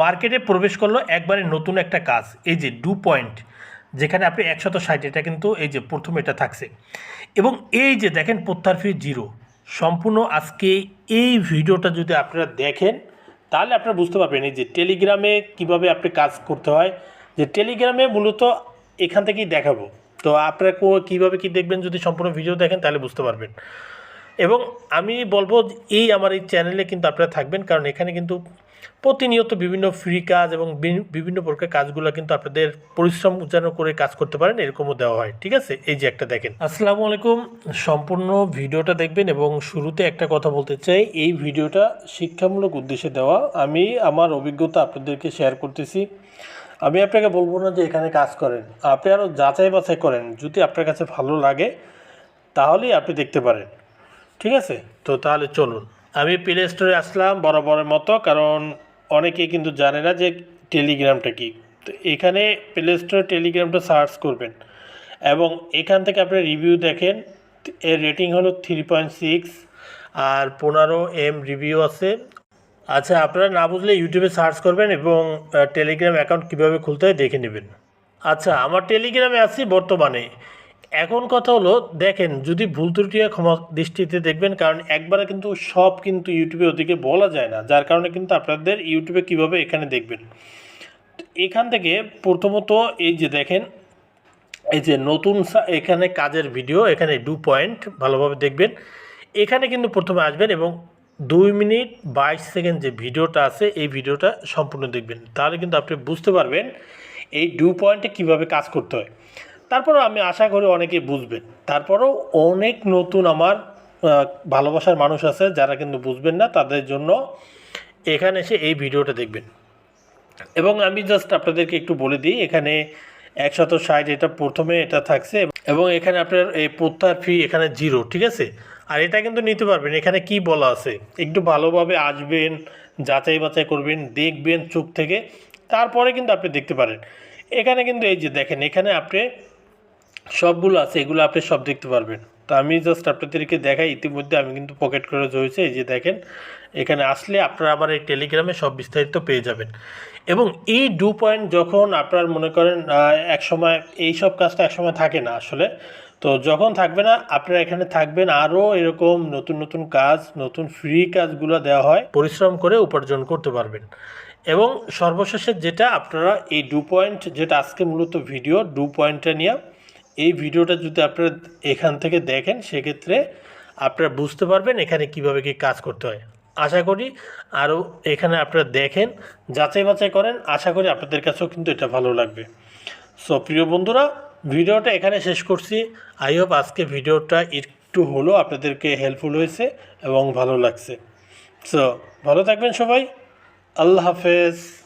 মার্কেটে প্রবেশ করল একবারে নতুন একটা কাজ, এই যে ডু পয়েন্ট, যেখানে আপনি একশত ষাট, এটা কিন্তু এই যে প্রথম এটা থাকছে। এবং এই যে দেখেন প্রত্যার ফি জিরো, সম্পূর্ণ আজকে এই ভিডিওটা যদি আপনারা দেখেন, তাহলে আপনারা বুঝতে পারবেন এই যে টেলিগ্রামে কীভাবে আপনি কাজ করতে হয়। যে টেলিগ্রামে মূলত এখান থেকেই দেখাবো। তো আপনারা কীভাবে কি দেখবেন যদি সম্পূর্ণ ভিডিও দেখেন, তাহলে বুঝতে পারবেন। এবং আমি বলব এই আমার এই চ্যানেলে কিন্তু আপনারা থাকবেন, কারণ এখানে কিন্তু প্রতিনিয়ত বিভিন্ন ফ্রি কাজ এবং বিভিন্ন প্রকার কাজগুলো কিন্তু আপনাদের পরিশ্রম যেন করে কাজ করতে পারেন, এরকমও দেওয়া হয়, ঠিক আছে? এই যে একটা দেখেন। আসসালামু আলাইকুম। সম্পূর্ণ ভিডিওটা দেখবেন এবং শুরুতে একটা কথা বলতে চাই। এই ভিডিওটা শিক্ষামূলক উদ্দেশ্যে দেওয়া। আমি আমার অভিজ্ঞতা আপনাদেরকে শেয়ার করতেছি। আমি আপনাকে বলব না যে এখানে কাজ করেন। আপনি আরও যাচাই বাছাই করেন। যদি আপনার কাছে ভালো লাগে, তাহলেই আপনি দেখতে পারেন, ঠিক আছে? তো তাহলে চলুন। আমি প্লে স্টোরে আসলাম বরাবরের মতো, কারণ অনেকেই কিন্তু জানে না যে টেলিগ্রামটা কি। তো এখানে প্লে স্টোরে টেলিগ্রামটা সার্চ করবেন এবং এখান থেকে আপনি রিভিউ দেখেন। এর রেটিং হলো থ্রি পয়েন্ট সিক্স আর পনেরো এম রিভিউ আছে। আচ্ছা আপনারা না বুঝলে ইউটিউবে সার্চ করবেন এবং টেলিগ্রাম অ্যাকাউন্ট কীভাবে খুলতে হয় দেখে নেবেন। আচ্ছা আমার টেলিগ্রামে আছি বর্তমানে। এখন কথা হলো, দেখেন, যদি ভুল ত্রুটিয়া ক্ষমা দৃষ্টিতে দেখবেন, কারণ একবারে কিন্তু সব কিন্তু ইউটিউবে ওদিকে বলা যায় না, যার কারণে কিন্তু আপনাদের ইউটিউবে কীভাবে এখানে দেখবেন। এখান থেকে প্রথমত এই যে দেখেন, এই যে নতুন এখানে কাজের ভিডিও, এখানে ডু পয়েন্ট, ভালোভাবে দেখবেন। এখানে কিন্তু প্রথমে আসবেন এবং দুই মিনিট বাইশ সেকেন্ড যে ভিডিওটা আছে, এই ভিডিওটা সম্পূর্ণ দেখবেন। তাহলে কিন্তু আপনি বুঝতে পারবেন এই ডু পয়েন্টে কীভাবে কাজ করতে হয়। তারপরেও আমি আশা করি অনেকেই বুঝবেন। তারপরেও অনেক নতুন আমার ভালোবাসার মানুষ আছে যারা কিন্তু বুঝবেন না, তাদের জন্য এখানে এসে এই ভিডিওটা দেখবেন। এবং আমি জাস্ট আপনাদেরকে একটু বলে দিই, এখানে একশত ষাট এটা প্রথমে এটা থাকছে এবং এখানে আপনার এই প্রত্যাহার ফি এখানে জিরো ঠিক আছে? আর এটা কিন্তু নিতে পারবেন, এখানে কি বলা আছে? একটু ভালোভাবে আসবেন, যাচাই বাছাই করবেন, দেখবেন চোখ থেকে, তারপরে কিন্তু আপনি দেখতে পারেন। এখানে কিন্তু এই যে দেখেন, এখানে আপনি সবগুলো আছে, এগুলো আপনি সব দেখতে পারবেন। তো আমি জাস্ট আপনাদেরকে দেখাই, ইতিমধ্যে আমি কিন্তু পকেট করে রয়েছে, এই যে দেখেন, এখানে আসলে আপনারা আমার এই টেলিগ্রামে সব বিস্তারিত পেয়ে যাবেন। এবং এই ডু পয়েন্ট যখন আপনার মনে করেন এক সময়, এই সব কাজটা এক সময় থাকে না আসলে, তো যখন থাকবে না, আপনারা এখানে থাকবেন, আরও এরকম নতুন নতুন কাজ, নতুন ফ্রি কাজগুলো দেওয়া হয়, পরিশ্রম করে উপার্জন করতে পারবেন। এবং সর্বশেষে যেটা আপনারা এই ডু পয়েন্ট যেটা আজকে মূলত ভিডিও ডু পয়েন্টটা নিয়ে এই ভিডিওটা যদি আপনারা এখান থেকে দেখেন, সেক্ষেত্রে আপনারা বুঝতে পারবেন এখানে কীভাবে কি কাজ করতে হয়। আশা করি আরও এখানে আপনারা দেখেন, যাচাই বাছাই করেন, আশা করি আপনাদের কাছেও কিন্তু এটা ভালো লাগবে। সো, প্রিয় বন্ধুরা, ভিডিওটা এখানে শেষ করছি। আই হোপ আজকে ভিডিওটা একটু হলো আপনাদেরকে হেল্পফুল হয়েছে এবং ভালো লাগছে। সো, ভালো থাকবেন সবাই। আল্লাহ হাফেজ।